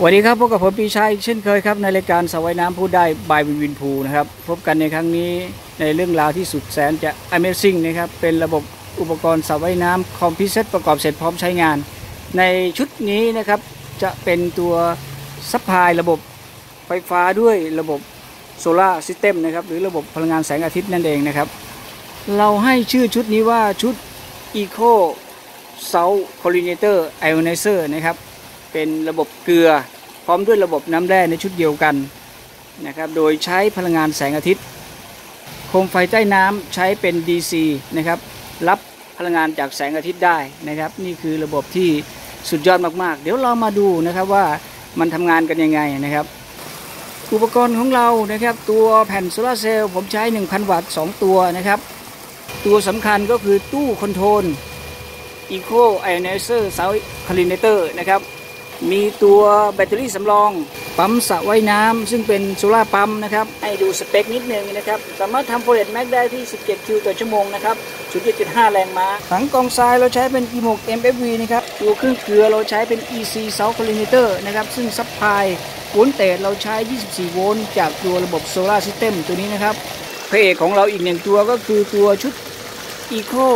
สวัสดีครับพบกับผมปีชัยเช่นเคยครับในรายการสวายน้ำพูดได้บายวินวินพูนะครับพบกันในครั้งนี้ในเรื่องราวที่สุดแสนจะ Amazing นะครับเป็นระบบอุปกรณ์สวายน้ำคอมพิวเซตประกอบเสร็จพร้อมใช้งาน ในชุดนี้นะครับจะเป็นตัวซัพพลายระบบไฟฟ้าด้วยระบบโซลาร์ซิสเต็มนะครับหรือระบบพลังงานแสงอาทิตย์นั่นเองนะครับ เราให้ชื่อชุดนี้ว่าชุด Eco South Pollinator Ionizer นะครับ เป็นระบบเกลือ พร้อมด้วยระบบน้ำแร่ในชุดเดียวกันนะครับโดยใช้พลังงานแสงอาทิตย์ โคมไฟใต้น้ำใช้เป็น DC นะครับรับพลังงานจากแสงอาทิตย์ได้นะครับ นี่คือระบบที่สุดยอดมากๆ เดี๋ยวเรามาดูนะครับว่ามันทำงานกันยังไงนะครับ อุปกรณ์ของเรานะครับ ตัวแผ่นโซลาร์เซลล์ผมใช้ 1,000 วัตต์ 2 ตัวนะครับ ตัวสำคัญก็คือตู้คอนโทรล Eco Ionizer Sound Cleaner นะครับ มีตัวแบตเตอรี่สำรอง ปั๊มสระว่ายน้ำซึ่งเป็นโซล่าปั๊มนะครับ ให้ดูสเปคนิดนึงนะครับ สามารถทำโฟเลตแม็กได้ที่ 17 คิวต่อชั่วโมงนะครับ 0.75 แรงม้า ถังกองทรายเราใช้เป็น E6 MFV นะครับ ตัวเครื่องเกลือเราใช้เป็น EC South Cleaner นะครับ ซึ่งซัพพลายโวลต์เตจเราใช้ 24 โวลต์จากตัวระบบโซล่าซิสเต็มตัวนี้นะครับพระเอกของเราอีกหนึ่งตัวก็คือตัวชุด Eco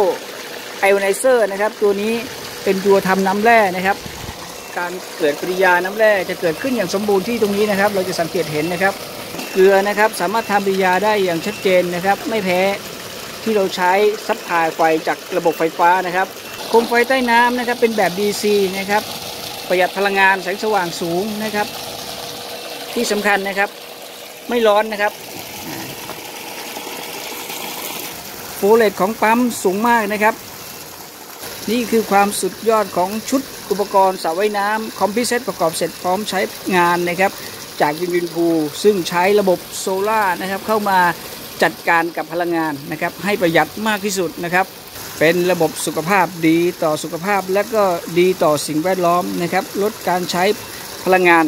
Ionizer นะครับ ตัวนี้เป็นตัวทำน้ำแร่นะครับ การเกิดปฏิกิริยาน้ำแร่จะเกิดขึ้นอย่างสมบูรณ์ที่ตรงนี้นะครับ เราจะสังเกตเห็นนะครับ เกลือนะครับสามารถทำปฏิกิริยาได้อย่างชัดเจนนะครับ ไม่แพ้ที่เราใช้ซับพลายไฟจากระบบไฟฟ้านะครับโคมไฟใต้น้ำนะครับ เป็นแบบ DC นะครับ ประหยัดพลังงานแสงสว่างสูงนะครับ ที่สำคัญนะครับ ไม่ร้อนนะครับโฟเลตของปั๊มสูงมากนะครับ นี่คือความสุดยอดของชุด อุปกรณ์สระว่ายน้ำคอมพิวเซตประกอบเสร็จพร้อมใช้งานนะครับ จากวินวินพูซึ่งใช้ระบบโซล่านะครับเข้ามาจัดการกับพลังงานนะครับให้ประหยัดมากที่สุดนะครับ เป็นระบบสุขภาพดีต่อสุขภาพและก็ดีต่อสิ่งแวดล้อมนะครับลดการใช้พลังงาน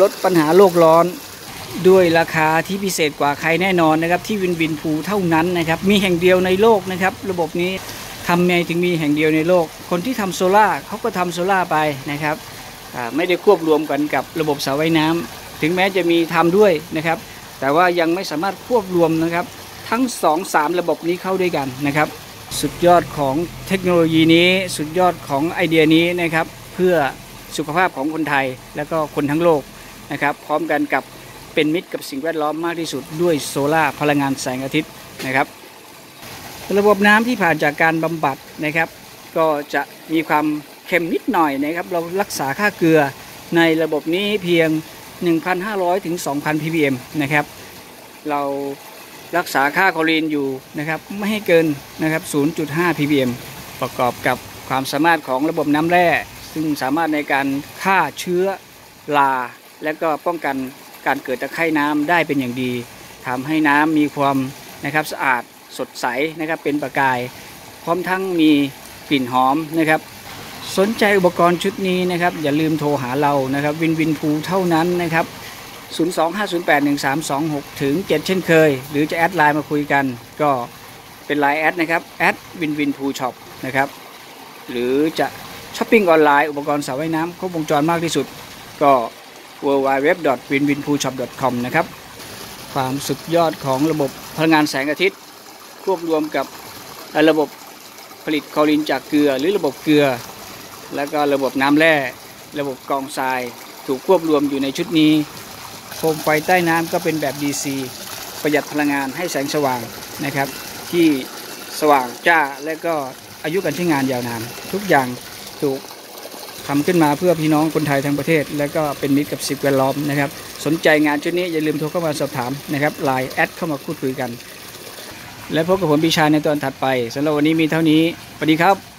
ลดปัญหาโลกร้อนด้วยราคาที่พิเศษกว่าใครแน่นอนนะครับที่วินวินพูเท่านั้นนะครับมีแห่งเดียวในโลกนะครับระบบนี้ ทำไงถึงมีแห่งเดียวในโลก คนที่ทำโซล่าเขาก็ทำโซล่าไปนะครับไม่ได้ควบรวมกันกับระบบสระว่ายน้ำถึงแม้จะมีทำด้วยนะครับ แต่ว่ายังไม่สามารถควบรวมนะครับ ทั้ง 2 3 ระบบนี้เข้าด้วยกันนะครับ สุดยอดของเทคโนโลยีนี้ สุดยอดของไอเดียนี้นะครับ เพื่อสุขภาพของคนไทยและก็คนทั้งโลกนะครับ พร้อมกันกับเป็นมิตรกับสิ่งแวดล้อมมากที่สุดด้วยโซล่าพลังงานแสงอาทิตย์นะครับ ระบบน้ำที่ผ่านจากการบำบัดนะครับ ก็จะมีความเค็มนิดหน่อยนะครับ เรารักษาค่าเกลือในระบบนี้เพียง 1,500 ถึง 2,000 ppm นะครับ เรารักษาค่าคลอรีนอยู่นะครับไม่ให้เกินนะครับ 0.5 ppm ประกอบกับความสามารถของระบบน้ำแร่ ซึ่งสามารถในการฆ่าเชื้อราและก็ป้องกันการเกิดตะไคร่น้ำได้เป็นอย่างดีทำให้น้ำมีความนะครับสะอาด สดใสนะครับเป็นประกาย พร้อมทั้งมีกลิ่นหอมนะครับ สนใจอุปกรณ์ชุดนี้นะครับ อย่าลืมโทรหาเรานะครับวินวินพูเท่านั้นนะครับ 025081326 ถึง 7 เช่นเคย หรือจะแอดไลน์มาคุยกัน ก็เป็นไลน์แอดนะครับแอดวินวินพูช็อปนะครับหรือจะช้อปปิ้งออนไลน์อุปกรณ์สระว่ายน้ำครบวงจรมากที่สุดก็ w w w w i n w i n p o o s h o p c o m นะครับ ความสุดยอดของระบบพลังงานแสงอาทิตย์ ควบรวมกับระบบผลิตคอรีนจากเกลือ หรือระบบเกลือ แล้วก็ระบบน้ำแร่ ระบบกองทราย ถูกควบรวมอยู่ในชุดนี้โคมไฟใต้น้ำก็เป็นแบบ DC ประหยัดพลังงานให้แสงสว่างนะครับ ที่สว่างจ้าและก็อายุการใช้งานยาวนานทุกอย่างถูกทำขึ้นมาเพื่อพี่น้องคนไทยทั้งประเทศ และก็เป็นมิตรกับสิ่งแวดล้อมนะครับ สนใจงานชุดนี้อย่าลืมโทรเข้ามาสอบถามนะครับไลน์แอดเข้ามาพูดคุยกัน และพบกับผมปีชาในตอนถัดไปสำหรับวันนี้มีเท่านี้สวัสดีครับ